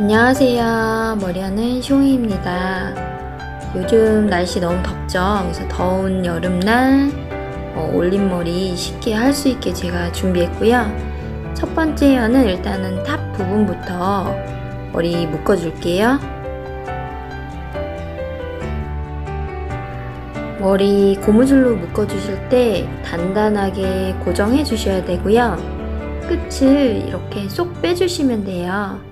안녕하세요. 머리하는 쇼이입니다. 요즘 날씨 너무 덥죠? 그래서 더운 여름날 어, 올림머리 쉽게 할 수 있게 제가 준비했고요. 첫 번째 헤어는 일단은 탑 부분부터 머리 묶어줄게요. 머리 고무줄로 묶어주실 때 단단하게 고정해 주셔야 되고요. 끝을 이렇게 쏙 빼주시면 돼요.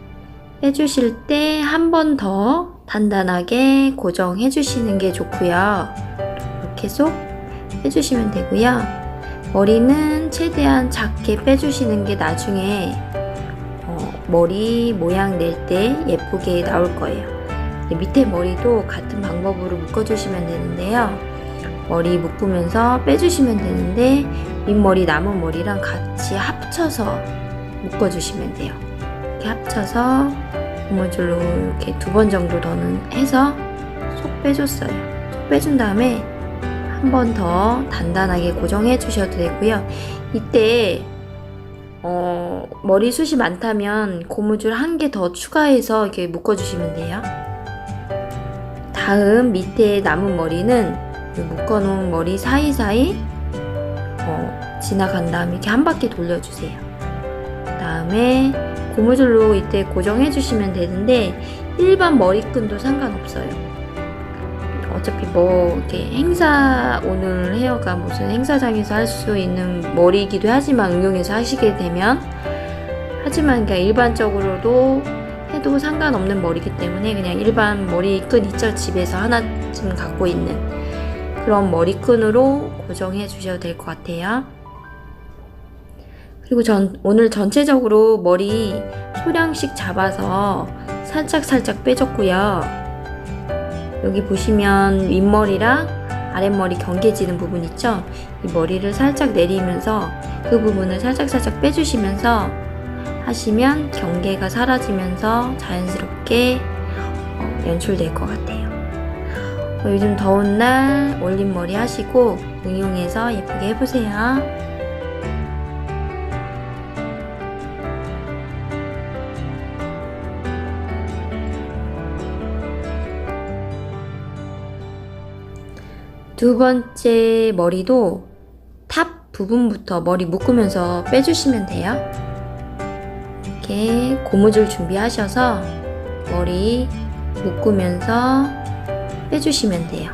빼주실 때 한 번 더 단단하게 고정해 주시는 게 좋고요. 이렇게 쏙 빼주시면 되고요. 머리는 최대한 작게 빼주시는 게 나중에 어, 머리 모양 낼 때 예쁘게 나올 거예요. 밑에 머리도 같은 방법으로 묶어주시면 되는데요. 머리 묶으면서 빼주시면 되는데 윗머리 남은 머리랑 같이 합쳐서 묶어주시면 돼요. 이렇게 합쳐서 고무줄로 이렇게 두 번 정도 더는 해서 쏙 빼줬어요. 쏙 빼준 다음에 한 번 더 단단하게 고정해 주셔도 되고요. 이때 어, 머리숱이 많다면 고무줄 한 개 더 추가해서 이렇게 묶어주시면 돼요. 다음 밑에 남은 머리는 묶어놓은 머리 사이사이 어, 지나간 다음에 이렇게 한 바퀴 돌려주세요. 다음에 고무줄로 이때 고정해 주시면 되는데 일반 머리끈도 상관없어요. 어차피 뭐 이렇게 행사 오늘 헤어가 무슨 행사장에서 할 수 있는 머리이기도 하지만 응용해서 하시게 되면 하지만 그냥 일반적으로도 해도 상관없는 머리이기 때문에 그냥 일반 머리끈 있죠 집에서 하나쯤 갖고 있는 그런 머리끈으로 고정해 주셔도 될 것 같아요. 그리고 전 오늘 전체적으로 머리 소량씩 잡아서 살짝 살짝 빼줬고요. 여기 보시면 윗머리랑 아랫머리 경계지는 부분 있죠? 이 머리를 살짝 내리면서 그 부분을 살짝 살짝 빼주시면서 하시면 경계가 사라지면서 자연스럽게 어, 연출될 것 같아요. 어, 요즘 더운 날 올림머리 하시고 응용해서 예쁘게 해보세요. 두 번째 머리도 탑 부분부터 머리 묶으면서 빼주시면 돼요. 이렇게 고무줄 준비하셔서 머리 묶으면서 빼주시면 돼요.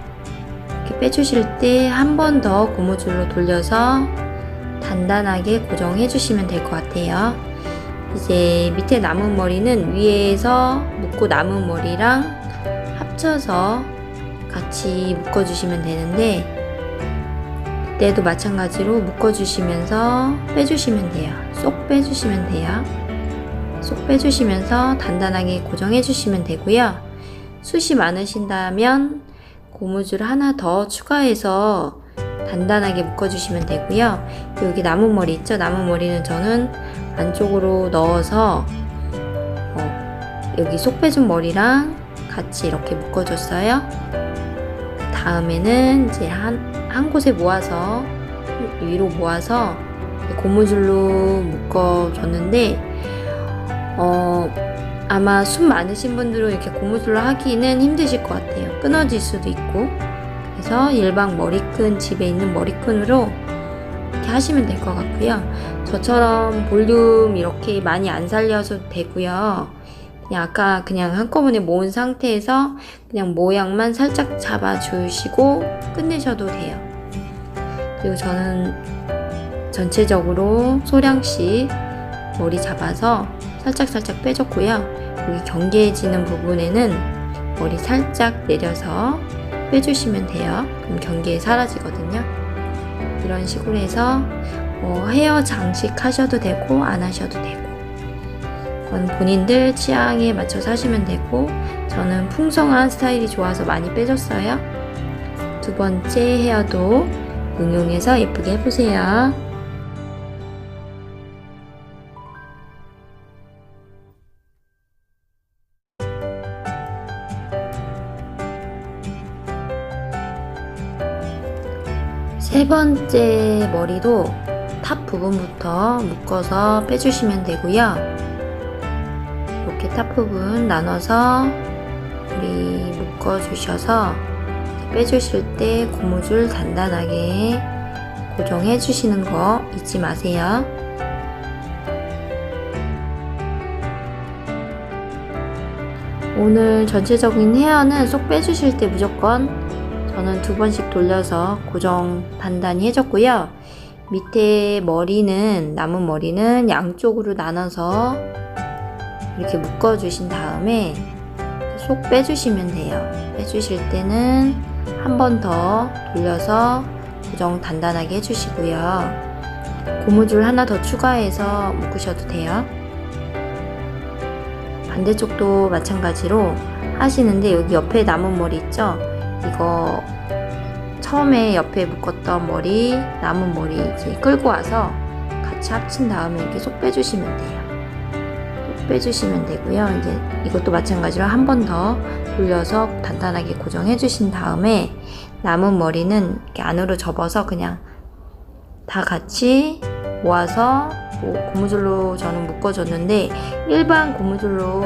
이렇게 빼주실 때 한 번 더 고무줄로 돌려서 단단하게 고정해 주시면 될 것 같아요. 이제 밑에 남은 머리는 위에서 묶고 남은 머리랑 합쳐서 같이 묶어주시면 되는데 이때도 마찬가지로 묶어주시면서 빼주시면 돼요. 쏙 빼주시면 돼요. 쏙 빼주시면서 단단하게 고정해주시면 되고요. 숱이 많으신다면 고무줄 하나 더 추가해서 단단하게 묶어주시면 되고요. 여기 남은 머리 있죠? 남은 머리는 저는 안쪽으로 넣어서 어, 여기 쏙 빼준 머리랑 같이 이렇게 묶어줬어요. 다음에는 이제 한, 한 곳에 모아서 위로 모아서 고무줄로 묶어줬는데 어, 아마 숨 많으신 분들은 이렇게 고무줄로 하기는 힘드실 것 같아요. 끊어질 수도 있고 그래서 일반 머리끈 집에 있는 머리끈으로 이렇게 하시면 될 것 같고요. 저처럼 볼륨 이렇게 많이 안 살려서 되고요. 그냥 아까 그냥 한꺼번에 모은 상태에서 그냥 모양만 살짝 잡아주시고 끝내셔도 돼요. 그리고 저는 전체적으로 소량씩 머리 잡아서 살짝 살짝 빼줬고요. 여기 경계해지는 부분에는 머리 살짝 내려서 빼주시면 돼요. 그럼 경계에 사라지거든요. 이런 식으로 해서 뭐 헤어 장식 하셔도 되고 안 하셔도 되고 그건 본인들 취향에 맞춰서 하시면 되고 저는 풍성한 스타일이 좋아서 많이 빼줬어요. 두 번째 헤어도 응용해서 예쁘게 해보세요. 세 번째 머리도 탑 부분부터 묶어서 빼주시면 되고요. 이렇게 탑 부분 나눠서 우리 묶어 주셔서 빼주실 때 고무줄 단단하게 고정해 주시는 거 잊지 마세요. 오늘 전체적인 헤어는 쏙 빼주실 때 무조건 저는 두 번씩 돌려서 고정 단단히 해줬고요. 밑에 머리는 남은 머리는 양쪽으로 나눠서 이렇게 묶어주신 다음에 쏙 빼주시면 돼요. 빼주실 때는 한 번 더 돌려서 고정 단단하게 해주시고요. 고무줄 하나 더 추가해서 묶으셔도 돼요. 반대쪽도 마찬가지로 하시는데 여기 옆에 남은 머리 있죠? 이거 처음에 옆에 묶었던 머리, 남은 머리 이제 끌고 와서 같이 합친 다음에 이렇게 쏙 빼주시면 돼요. 쏙 빼주시면 되고요. 이제 이것도 마찬가지로 한 번 더 돌려서 단단하게 고정해 주신 다음에 남은 머리는 이렇게 안으로 접어서 그냥 다 같이 모아서 뭐 고무줄로 저는 묶어줬는데 일반 고무줄로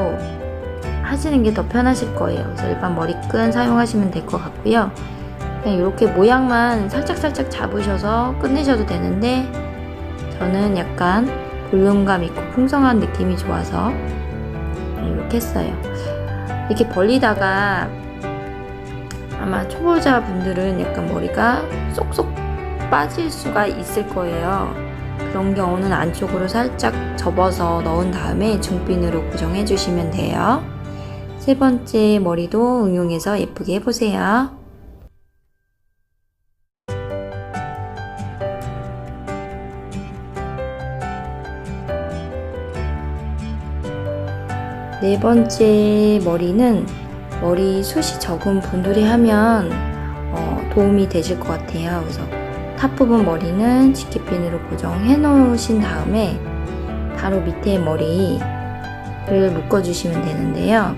하시는 게 더 편하실 거예요. 그래서 일반 머리끈 사용하시면 될 것 같고요. 그냥 이렇게 모양만 살짝살짝 잡으셔서 끝내셔도 되는데 저는 약간 볼륨감 있고 풍성한 느낌이 좋아서 이렇게 했어요. 이렇게 벌리다가 아마 초보자 분들은 약간 머리가 쏙쏙 빠질 수가 있을 거예요. 그런 경우는 안쪽으로 살짝 접어서 넣은 다음에 중핀으로 고정해 주시면 돼요. 세 번째 머리도 응용해서 예쁘게 해보세요. 네 번째 머리는 머리 숱이 적은 분들이 하면 어, 도움이 되실 것 같아요. 그래서 탑 부분 머리는 지키핀으로 고정해 놓으신 다음에 바로 밑에 머리를 묶어 주시면 되는데요.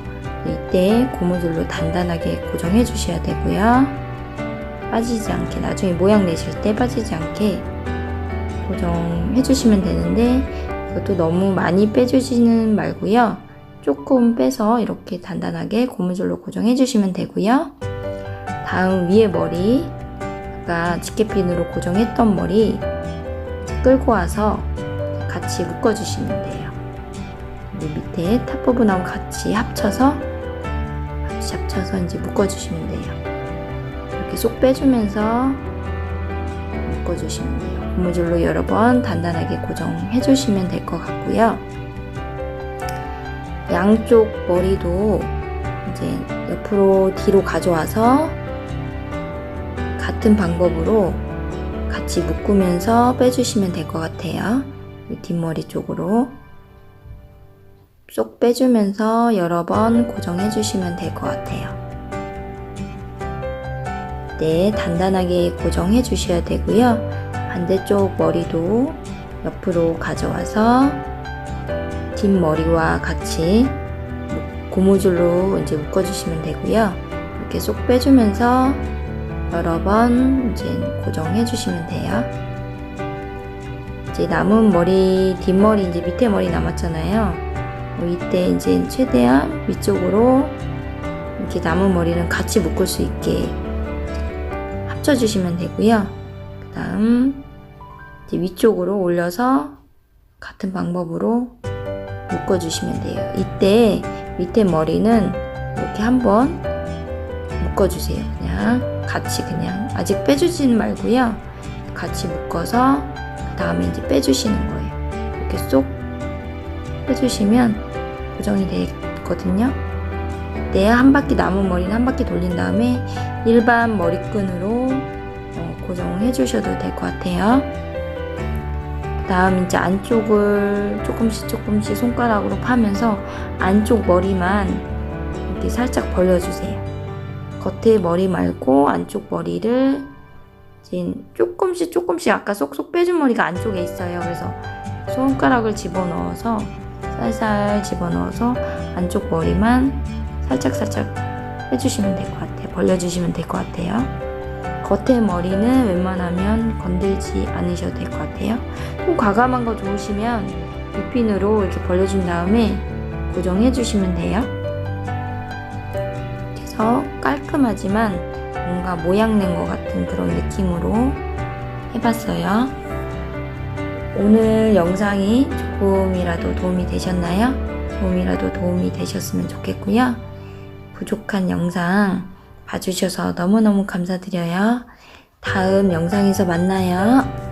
이때 고무줄로 단단하게 고정해 주셔야 되고요. 빠지지 않게 나중에 모양 내실 때 빠지지 않게 고정해 주시면 되는데 이것도 너무 많이 빼주지는 말고요. 조금 빼서 이렇게 단단하게 고무줄로 고정해 주시면 되고요. 다음 위에 머리 아까 지켓핀으로 고정했던 머리 끌고 와서 같이 묶어 주시면 돼요. 밑에 탑 부분하고 같이 합쳐서 같이 합쳐서 이제 묶어 주시면 돼요. 이렇게 쏙 빼주면서 묶어 주시면 돼요. 고무줄로 여러 번 단단하게 고정해 주시면 될 것 같고요. 양쪽 머리도 이제 옆으로 뒤로 가져와서 같은 방법으로 같이 묶으면서 빼주시면 될 것 같아요. 뒷머리 쪽으로 쏙 빼주면서 여러 번 고정해 주시면 될 것 같아요. 네, 단단하게 고정해 주셔야 되고요. 반대쪽 머리도 옆으로 가져와서 뒷머리와 같이 고무줄로 이제 묶어주시면 되고요. 이렇게 쏙 빼주면서 여러 번 이제 고정해 주시면 돼요. 이제 남은 머리, 뒷머리, 이제 밑에 머리 남았잖아요. 뭐 이때 이제 최대한 위쪽으로 이렇게 남은 머리는 같이 묶을 수 있게 합쳐주시면 되고요. 그 다음 위쪽으로 올려서 같은 방법으로 묶어주시면 돼요. 이때 밑에 머리는 이렇게 한번 묶어주세요. 그냥 같이 그냥 아직 빼주지는 말고요. 같이 묶어서 그 다음에 이제 빼주시는 거예요. 이렇게 쏙 빼주시면 고정이 되거든요. 네, 한 바퀴 남은 머리는 한 바퀴 돌린 다음에 일반 머리끈으로 어, 고정해 주셔도 될 것 같아요. 다음 이제 안쪽을 조금씩 조금씩 손가락으로 파면서 안쪽 머리만 이렇게 살짝 벌려주세요. 겉에 머리 말고 안쪽 머리를 조금씩 조금씩 아까 쏙쏙 빼준 머리가 안쪽에 있어요. 그래서 손가락을 집어넣어서 살살 집어넣어서 안쪽 머리만 살짝 살짝 해주시면 될 것 같아요. 벌려주시면 될 것 같아요. 겉에 머리는 웬만하면 건들지 않으셔도 될 것 같아요. 좀 과감한 거 좋으시면 윗핀으로 이렇게 벌려준 다음에 고정해 주시면 돼요. 그래서 깔끔하지만 뭔가 모양 낸 것 같은 그런 느낌으로 해봤어요. 오늘 영상이 조금이라도 도움이 되셨나요? 조금이라도 도움이 되셨으면 좋겠고요. 부족한 영상 봐주셔서 너무너무 감사드려요. 다음 영상에서 만나요.